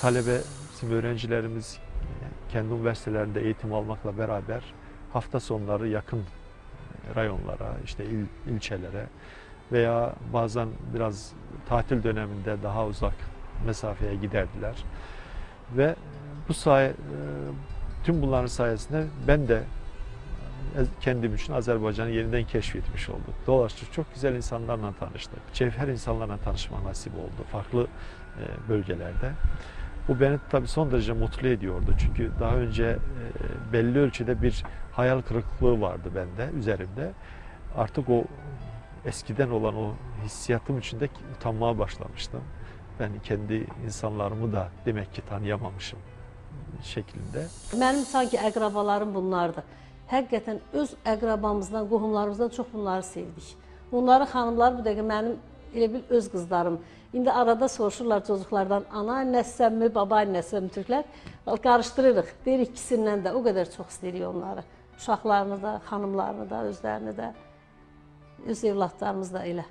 talebe, bizim öğrencilerimiz kendi üniversitelerinde eğitim almakla beraber hafta sonları yakın rayonlara, işte il, ilçelere veya bazen biraz tatil döneminde daha uzak mesafeye giderdiler. Ve bu say tüm bunların sayesinde ben de kendim için Azerbaycan'ı yeniden keşfetmiş olduk. Dolaştık, çok güzel insanlarla tanıştık. Cevher insanlarla tanışma nasip oldu farklı e, bölgelerde. Bu beni tabii son derece mutlu ediyordu. Çünkü daha önce e, belli ölçüde bir hayal kırıklığı vardı bende, üzerimde. Artık o eskiden olan o hissiyatım içinde utanmaya başlamıştım. Ben kendi insanlarımı da demek ki tanıyamamışım şeklinde. Mənim sanki əqrabalarım bunlardır. Həqiqətən öz əqrabamızdan, qohumlarımızdan çox bunları sevdik. Onların xanımları bu dəqiqə mənim elə bil öz qızlarım. İndi arada soruşurlar çocuklardan, ana annəsisənmi, baba annəsisənmi türklər? Qarışdırırıq. Deyirik ikisindən də o qədər çox istəyirik onları. Uşaqlarını da, xanımlarını da, özlərini də, öz evlatlarımız da elə.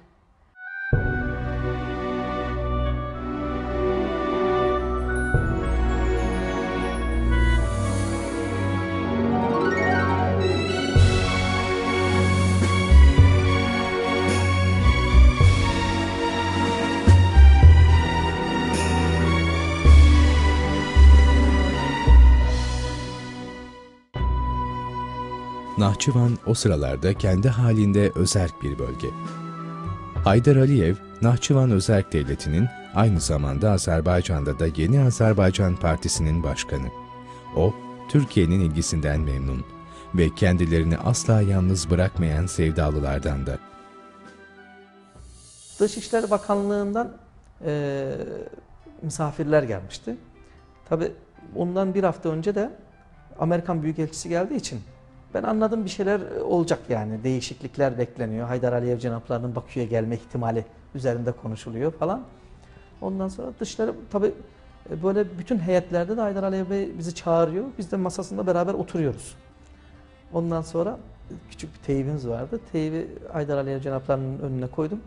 Nahçıvan o sıralarda kendi halinde özerk bir bölge. Haydar Aliyev, Nahçıvan Özerk Devleti'nin aynı zamanda Azerbaycan'da da Yeni Azerbaycan Partisi'nin başkanı. O, Türkiye'nin ilgisinden memnun ve kendilerini asla yalnız bırakmayan sevdalılardan da. Dışişleri Bakanlığı'ndan e, misafirler gelmişti. Tabi ondan bir hafta önce de Amerikan Büyükelçisi geldiği için ben anladım bir şeyler olacak yani. Değişiklikler bekleniyor. Haydar Aliyev cenaplarının Bakü'ye gelme ihtimali üzerinde konuşuluyor falan. Ondan sonra dışları tabi böyle bütün heyetlerde de Haydar Aliyev Bey bizi çağırıyor. Biz de masasında beraber oturuyoruz. Ondan sonra küçük bir teyibimiz vardı. Teybi Haydar Aliyev cenaplarının önüne koydum.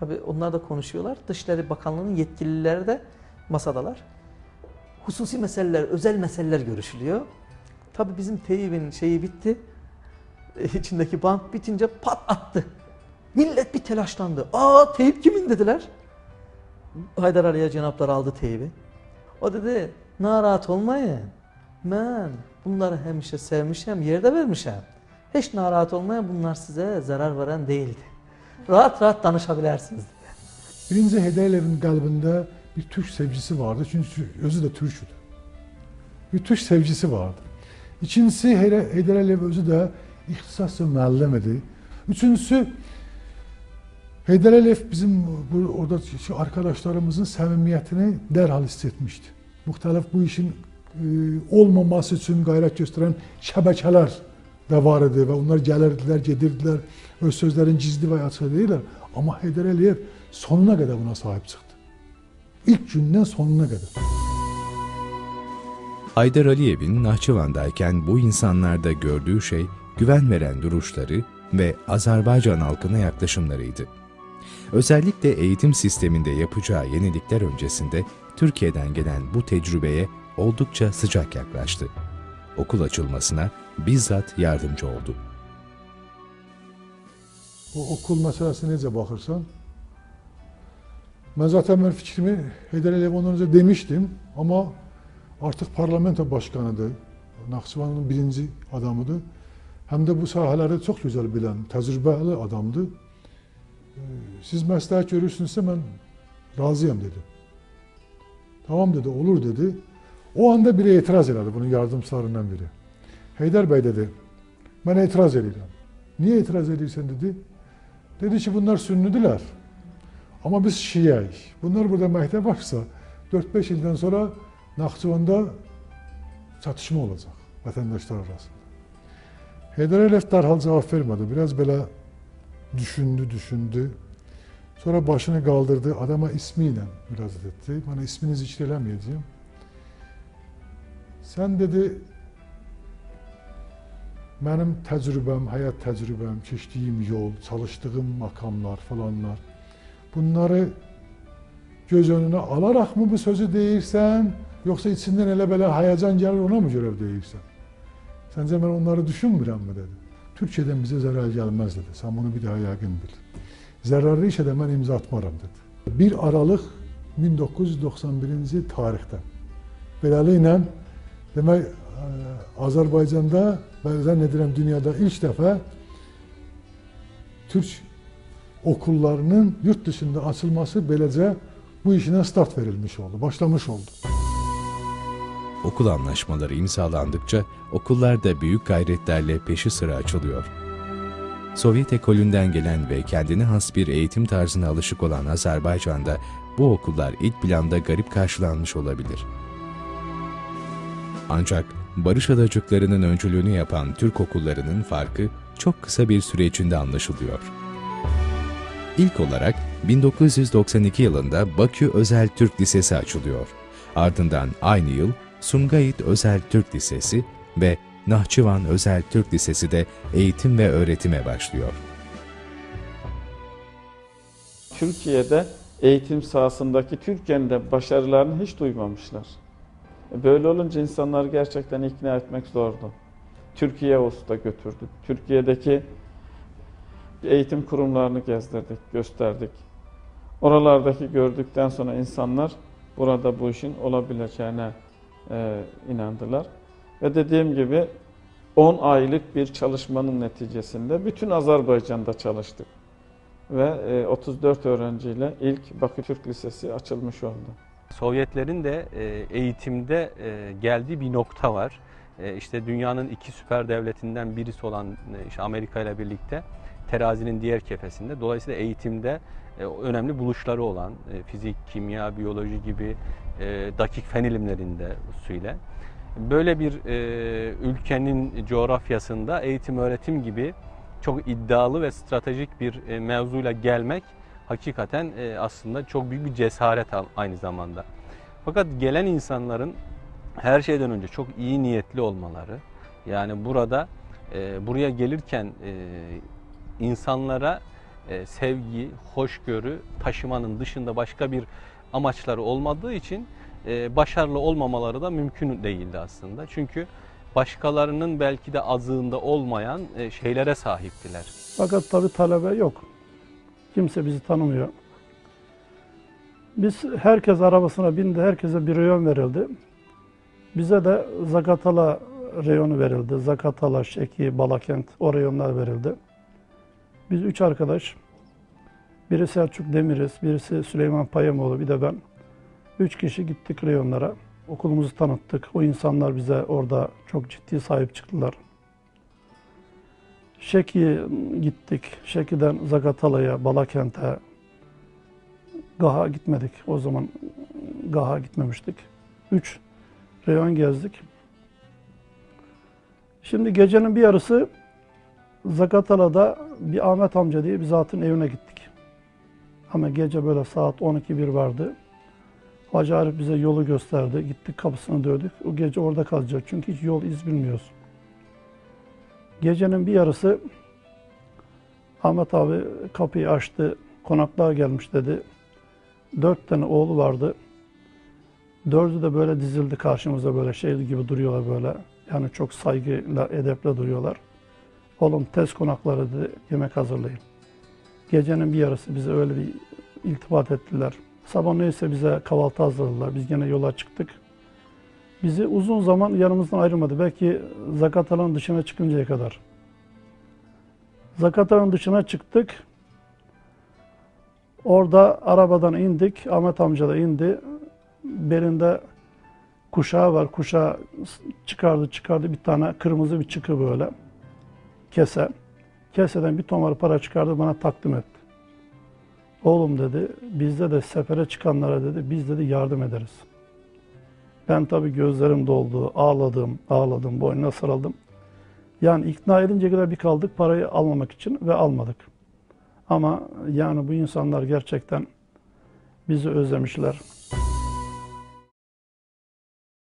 Tabi onlar da konuşuyorlar. Dışişleri Bakanlığı'nın yetkilileri de masadalar. Hususi meseleler, özel meseleler görüşülüyor. Tabi bizim teyibin şeyi bitti. İçindeki bant bitince pat attı. Millet bir telaşlandı. Aa teyip kimin dediler. Haydar Ali'ye cenaplar aldı teyibi. O dedi narahat olmayın. Ben bunları hem işte sevmişim yerde vermişim. Hiç narahat olmayın bunlar size zarar veren değildi. Rahat rahat danışabilirsiniz dedi. Birinci Hedeyev'in kalbinde bir Türk sevgisi vardı. Çünkü özü de Türk'üdü. Bir Türk sevgisi vardı. İkincisi Heydər Əliyev özü də ixtisasca müəllim idi. Üçüncüsü Heydər Əliyev bizim bu orada arkadaşlarımızın səmimiyyətini dərhal hiss etmişdi. Müxtəlif bu işin e, olmaması üçün qayrət göstərən şəbəkələr də var idi və onlar gəlirdilər, gedirdilər, öz sözlərin gizli və açıq deyirlər. Amma Heydər Əliyev sonuna qədər buna sahib çıxdı. İlk gündən sonuna qədər. Haydar Aliyev'in Nahçıvan'dayken bu insanlarda gördüğü şey güven veren duruşları ve Azerbaycan halkına yaklaşımlarıydı. Özellikle eğitim sisteminde yapacağı yenilikler öncesinde Türkiye'den gelen bu tecrübeye oldukça sıcak yaklaştı. Okul açılmasına bizzat yardımcı oldu. O okul meselesine necə baxırsan? Mən zaten mən fikrimi Heydər Əliyev ondan önce demiştim ama artık parlamento başkanıdır. Naxçıvanın birinci adamıdır. Hem de bu sahaları çok güzel bilen, tecrübeli adamdı. Siz məsləhət görürsünüzsə mən razıyam dedi. Tamam dedi, olur dedi. O anda biri etiraz elədi, bunun yardımcılarından biri. Heydər bəy dedi, mən etiraz edirəm. Niye etiraz edirsən dedi. Dedi ki bunlar sünnüdülər. Ama biz şiyəyik. Bunlar burada məktəb varsa 4-5 ildən sonra Naxçıvanda çatışma olacaq vətəndaşlar arasında. Heydər Əliyev dərhal cavab vermədi. Biraz belə düşündü, düşündü. Sonra başını kaldırdı, adama ismiyle müracaat etti. Bana ismini zikr eləməyəcəyim. Sen dedi, benim tecrübem, hayat tecrübem, keçdiyim yol, çalıştığım makamlar falanlar, bunları göz önüne alarak mı bu sözü deyirsən, Yoksa içinden elə belə hayacan gelir ona mı görev değilsen? Sence ben onları düşünmürəm mi dedi. Türkiye'den bize zarar gelmez dedi. Sen bunu bir daha yakın bil. Zararlı işe de ben imza atmaram dedi. 1 Aralık 1991-ci tarixdə. Beləliklə demək ə, Azərbaycanda və zənn edirəm dünyada ilk dəfə Türk okullarının yurt dışında açılması beləcə bu işine start verilmiş oldu, başlamış oldu. Okul anlaşmaları imzalandıkça okullar da büyük gayretlerle peşi sıra açılıyor. Sovyet ekolünden gelen ve kendine has bir eğitim tarzına alışık olan Azerbaycan'da bu okullar ilk planda garip karşılanmış olabilir. Ancak barış adacıklarının öncülüğünü yapan Türk okullarının farkı çok kısa bir süre içinde anlaşılıyor. İlk olarak 1992 yılında Bakü Özel Türk Lisesi açılıyor. Ardından aynı yıl Sumgayit Özel Türk Lisesi ve Nahçıvan Özel Türk Lisesi de eğitim ve öğretime başlıyor. Türkiye'de eğitim sahasındaki Türkiye'nin de başarılarını hiç duymamışlar. E, Böyle olunca insanları gerçekten ikna etmek zordu. Türkiye Usta götürdük. Türkiye'deki eğitim kurumlarını gezdirdik, gösterdik. Oralardaki gördükten sonra insanlar burada bu işin olabileceğine e, inandılar. Ve dediğim gibi 10 aylık bir çalışmanın neticesinde bütün Azerbaycan'da çalıştık ve e, 34 öğrenciyle ilk Bakü Türk Lisesi açılmış oldu. Sovyetlerin de e, eğitimde e, geldiği bir nokta var. E, İşte dünyanın iki süper devletinden birisi olan e, işte Amerika ile birlikte terazinin diğer kefesinde. Dolayısıyla eğitimde e, önemli buluşları olan e, fizik, kimya, biyoloji gibi e, dakik fen ilimlerinde hususuyla. Böyle bir e, ülkenin coğrafyasında eğitim öğretim gibi çok iddialı ve stratejik bir e, mevzuyla gelmek hakikaten e, aslında çok büyük bir cesaret aynı zamanda. Fakat gelen insanların her şeyden önce çok iyi niyetli olmaları, yani burada e, buraya gelirken e, insanlara e, sevgi, hoşgörü taşımanın dışında başka bir amaçları olmadığı için e, başarılı olmamaları da mümkün değildi aslında. Çünkü başkalarının belki de azığında olmayan e, şeylere sahiptiler. Fakat tabii talebe yok. Kimse bizi tanımıyor. Biz herkes arabasına bindi, herkese bir reyon verildi. Bize de Zakatala reyonu verildi. Zakatala, Şeki, Balakent o reyonlar verildi. Biz üç arkadaş, biri Selçuk Demiriz, birisi Süleyman Payamoğlu, bir de ben. Üç kişi gittik reyonlara. Okulumuzu tanıttık. O insanlar bize orada çok ciddi sahip çıktılar. Şeki'ye gittik. Şeki'den Zagatala'ya, Balakent'e, Gaha gitmedik. O zaman Gaha gitmemiştik. Üç reyon gezdik. Şimdi gecenin bir yarısı Zagatala'da bir Ahmet amca diye bir zatın evine gittik. Ama gece böyle saat 12-1 vardı. Hacı Arif bize yolu gösterdi. Gittik kapısını dövdük. O gece orada kalacak. Çünkü hiç yol iz bilmiyoruz. Gecenin bir yarısı Ahmet abi kapıyı açtı. Konaklığa gelmiş dedi. Dört tane oğlu vardı. Dördü de böyle dizildi karşımıza böyle şey gibi duruyorlar böyle. Yani çok saygıyla, edeple duruyorlar. Oğlum tez konakları dedi, yemek hazırlayın. Gecenin bir yarısı bize öyle bir iltifat ettiler. Sabah neyse bize kahvaltı hazırladılar. Biz gene yola çıktık. Bizi uzun zaman yanımızdan ayrılmadı. Belki Zakatala'nın dışına çıkıncaya kadar. Zakatala'nın dışına çıktık. Orada arabadan indik. Ahmet amca da indi. Belinde kuşağı var. Kuşağı çıkardı çıkardı bir tane kırmızı bir çıkı böyle. Kese. Keseden bir tomar para çıkardı bana takdim etti. Oğlum dedi, bizde de sefere çıkanlara dedi, biz dedi yardım ederiz. Ben tabii gözlerim doldu, ağladım, ağladım, boynuna sarıldım. Yani ikna edince kadar bir kaldık parayı almamak için ve almadık. Ama yani bu insanlar gerçekten bizi özlemişler.